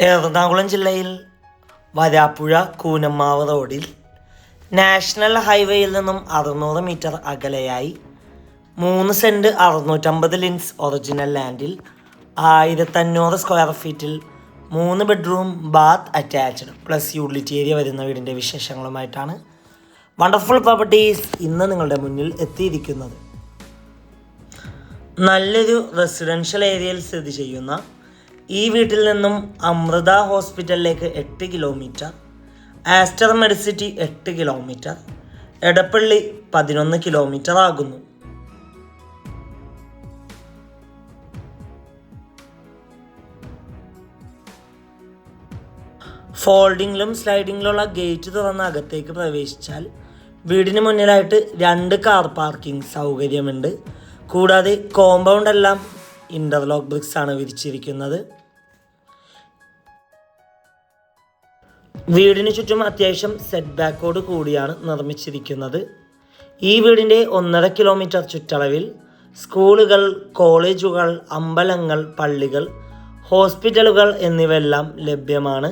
എറണാകുളം ജില്ലയിൽ വരാപ്പുഴ കൂനമ്മാവ് റോഡിൽ നാഷണൽ ഹൈവേയിൽ നിന്നും അറുന്നൂറ് മീറ്റർ അകലെയായി മൂന്ന് സെന്റ് അറുന്നൂറ്റമ്പത് ലിൻസ് ഒറിജിനൽ ലാൻഡിൽ ആയിരത്തഞ്ഞൂറ് സ്ക്വയർ ഫീറ്റിൽ മൂന്ന് bedroom bath attached. Plus utility area വരുന്ന വീടിന്റെ വിശേഷങ്ങളുമായിട്ടാണ് വണ്ടർഫുൾ പ്രോപ്പർട്ടീസ് ഇന്ന് നിങ്ങളുടെ മുന്നിൽ എത്തിയിരിക്കുന്നത്. നല്ലൊരു റെസിഡൻഷ്യൽ ഏരിയയിൽ സ്ഥിതി ചെയ്യുന്ന ഈ വീട്ടിൽ നിന്നും അമൃത ഹോസ്പിറ്റലിലേക്ക് എട്ട് കിലോമീറ്റർ ആസ്റ്റർ മെഡിസിറ്റി എട്ട് കിലോമീറ്റർ എടപ്പള്ളി പതിനൊന്ന് കിലോമീറ്റർ ആകുന്നു. ഫോൾഡിങ്ങിലും സ്ലൈഡിങ്ങിലുള്ള ഗേറ്റ് തുറന്ന അകത്തേക്ക് പ്രവേശിച്ചാൽ വീടിന് മുന്നിലായിട്ട് രണ്ട് കാർ പാർക്കിംഗ് സൗകര്യമുണ്ട്. കൂടാതെ കോമ്പൗണ്ട് എല്ലാം ഇന്റർലോക്ക് ബ്രിക്സ് ആണ് വിരിച്ചിരിക്കുന്നത്. വീടിന് ചുറ്റും അത്യാവശ്യം സെറ്റ് ബാക്കോട് കൂടിയാണ് നിർമ്മിച്ചിരിക്കുന്നത്. ഈ വീടിന്റെ ഒന്നര കിലോമീറ്റർ ചുറ്റളവിൽ സ്കൂളുകൾ കോളേജുകൾ അമ്പലങ്ങൾ പള്ളികൾ ഹോസ്പിറ്റലുകൾ എന്നിവയെല്ലാം ലഭ്യമാണ്.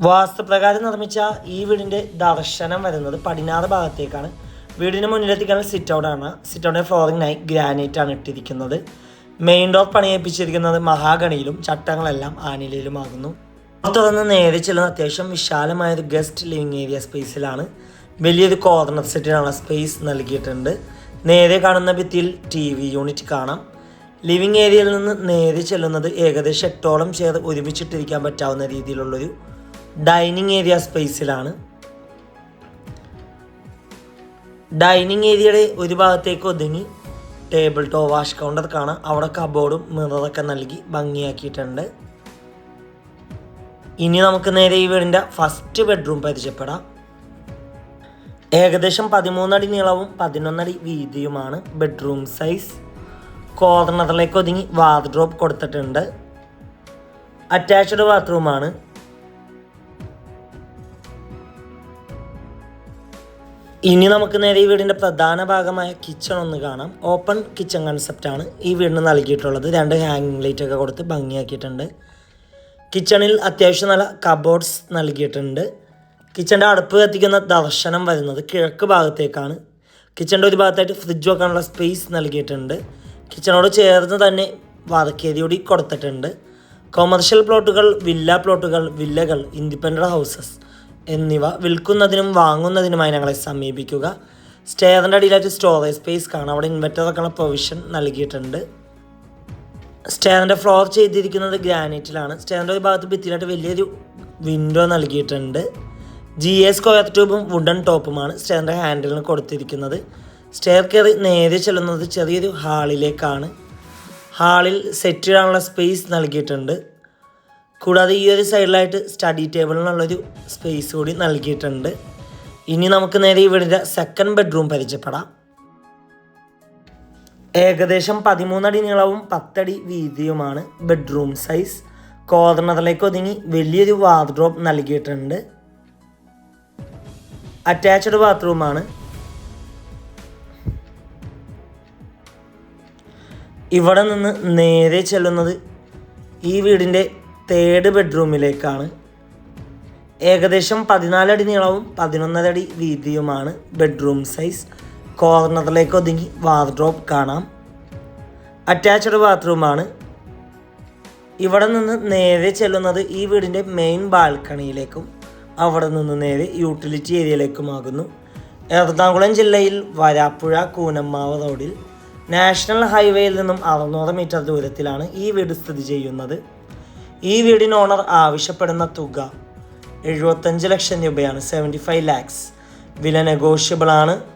വാസ്തുപ്രകാരം നിർമ്മിച്ച ഈ വീടിന്റെ ദർശനം വരുന്നത് പടിഞ്ഞാറ് ഭാഗത്തേക്കാണ്. വീടിന് മുന്നിലെത്തിക്കാൻ സിറ്റ് ഔട്ടാണ് സിറ്റ് ഔട്ടിന്റെ ഫ്ലോറിങ്ങിനായി ഗ്രാനൈറ്റ് ആണ് ഇട്ടിരിക്കുന്നത്. മെയിൻ ഡോർ പണിയേപ്പിച്ചിരിക്കുന്നത് മഹാഗണിയിലും ചട്ടങ്ങളെല്ലാം ആനിലയിലുമാകുന്നു. തുറന്ന് നേരെ ചെല്ലുന്ന അത്യാവശ്യം വിശാലമായ ഒരു ഗസ്റ്റ് ലിവിങ് ഏരിയ സ്പേസിലാണ്. വലിയൊരു കോർണർ സെറ്റിനുള്ള സ്പേസ് നൽകിയിട്ടുണ്ട്. നേരെ കാണുന്ന ഭിത്തിയിൽ ടി വി യൂണിറ്റ് കാണാം. ലിവിങ് ഏരിയയിൽ നിന്ന് നേരെ ചെല്ലുന്നത് ഏകദേശം എട്ടോളം ചേർ ഒരുമിച്ചിട്ടിരിക്കാൻ പറ്റാവുന്ന രീതിയിലുള്ളൊരു ഡൈനിങ് ഏരിയ സ്പേസിലാണ് ഡൈനിങ് ഏരിയയുടെ ഒരു ഭാഗത്തേക്ക് ഒതുങ്ങി ടേബിൾ ടോ വാഷ് കൗണ്ടർ കാണാം. അവിടെ കബോർഡും മിററൊക്കെ നൽകി ഭംഗിയാക്കിയിട്ടുണ്ട്. ഇനി നമുക്ക് നേരെ ഈ വീടിന്റെ ഫസ്റ്റ് ബെഡ്റൂം പരിചയപ്പെടാം. ഏകദേശം പതിമൂന്നടി നീളവും പതിനൊന്നടി വീതിയുമാണ് ബെഡ്റൂം സൈസ് കോർണറിലേക്ക് ഒതുങ്ങി വാർഡ്രോബ് കൊടുത്തിട്ടുണ്ട്. അറ്റാച്ച്ഡ് ബാത്റൂമാണ് ഇനി നമുക്ക് നേരെ ഈ വീടിന്റെ പ്രധാന ഭാഗമായ കിച്ചൺ ഒന്ന് കാണാം. ഓപ്പൺ കിച്ചൺ കൺസെപ്റ്റാണ് ഈ വീടിന് നൽകിയിട്ടുള്ളത്. രണ്ട് ഹാങ്ങിങ് ലൈറ്റൊക്കെ കൊടുത്ത് ഭംഗിയാക്കിയിട്ടുണ്ട്. കിച്ചണിൽ അത്യാവശ്യം നല്ല കബോർഡ്സ് നൽകിയിട്ടുണ്ട്. കിച്ചന്റെ അടുപ്പ് കത്തിക്കുന്ന ദർശനം വരുന്നത് കിഴക്ക് ഭാഗത്തേക്കാണ്. കിച്ചന്റെ ഒരു ഭാഗത്തായിട്ട് ഫ്രിഡ്ജ് വെക്കാനുള്ള സ്പേസ് നൽകിയിട്ടുണ്ട്. കിച്ചണോട് ചേർന്ന് തന്നെ വറക്കേരിയോടി കൊടുത്തിട്ടുണ്ട്. കൊമേർഷ്യൽ പ്ലോട്ടുകൾ വില്ല പ്ലോട്ടുകൾ വില്ലകൾ ഇൻഡിപെൻഡന്റ് ഹൗസസ് എന്നിവ വിൽക്കുന്നതിനും വാങ്ങുന്നതിനുമായി ഞങ്ങളെ സമീപിക്കുക. സ്റ്റെയറിന്റെ അടിയിലായിട്ട് സ്റ്റോറേജ് സ്പേസ് കാണാം. അവിടെ ഇൻവെർട്ടർ വെക്കാനുള്ള പ്രൊവിഷൻ നൽകിയിട്ടുണ്ട്. സ്റ്റെയറിന്റെ ഫ്ലോർ ചെയ്തിരിക്കുന്നത് ഗ്രാനൈറ്റിലാണ്. സ്റ്റെയറിന്റെ ഒരു ഭാഗത്ത് ഭിത്തിയിലായിട്ട് വലിയൊരു വിൻഡോ നൽകിയിട്ടുണ്ട്. ജി എ സ്ക്വയർ ട്യൂബും വുഡൻ ടോപ്പുമാണ് സ്റ്റെയറിന്റെ ഹാൻഡിലിന് കൊടുത്തിരിക്കുന്നത്. സ്റ്റെയർ കയറി നേരെ ചെല്ലുന്നത് ചെറിയൊരു ഹാളിലേക്കാണ് ഹാളിൽ സെറ്റ് ചെയ്യാനുള്ള സ്പേസ് നൽകിയിട്ടുണ്ട്. കൂടാതെ ഈ ഒരു സൈഡിലായിട്ട് സ്റ്റഡി ടേബിളിനുള്ളൊരു സ്പേസ് കൂടി നൽകിയിട്ടുണ്ട്. ഇനി നമുക്ക് നേരെ ഇവിടുത്തെ സെക്കൻഡ് ബെഡ്റൂം പരിചയപ്പെടാം. ഏകദേശം പതിമൂന്നടി നീളവും പത്തടി വീതിയുമാണ് ബെഡ്റൂം സൈസ്. കോർണറിലേക്ക് ഒതുങ്ങി വലിയൊരു വാർഡ്രോബ് നൽകിയിട്ടുണ്ട്. അറ്റാച്ച്ഡ് ബാത്റൂമാണ്. ഇവിടെ നിന്ന് നേരെ ചെല്ലുന്നത് ഈ വീടിന്റെ തേർഡ് ബെഡ്റൂമിലേക്കാണ്. ഏകദേശം പതിനാലടി നീളവും പതിനൊന്നരടി വീതിയുമാണ് ബെഡ്റൂം സൈസ്. കോർണറിലേക്ക് ഒതുങ്ങി വാർഡ്രോബ് കാണാം. അറ്റാച്ച്ഡ് ബാത്റൂമാണ്. ഇവിടെ നിന്ന് നേരെ ചെല്ലുന്നത് ഈ വീടിന്റെ മെയിൻ ബാൽക്കണിയിലേക്കും അവിടെ നിന്ന് നേരെ യൂട്ടിലിറ്റി ഏരിയയിലേക്കുമാകുന്നു. എറണാകുളം ജില്ലയിൽ വരാപ്പുഴ കൂനമ്മാവ് റോഡിൽ നാഷണൽ ഹൈവേയിൽ നിന്നും അറുന്നൂറ് മീറ്റർ ദൂരത്തിലാണ് ഈ വീട് സ്ഥിതി ചെയ്യുന്നത്. ഈ വീടിന് ഓണർ ആവശ്യപ്പെടുന്ന തുക എഴുപത്തഞ്ച് ലക്ഷം രൂപയാണ് സെവന്റി ഫൈവ് ലാക്സ് വില നെഗോഷ്യബിൾ ആണ്.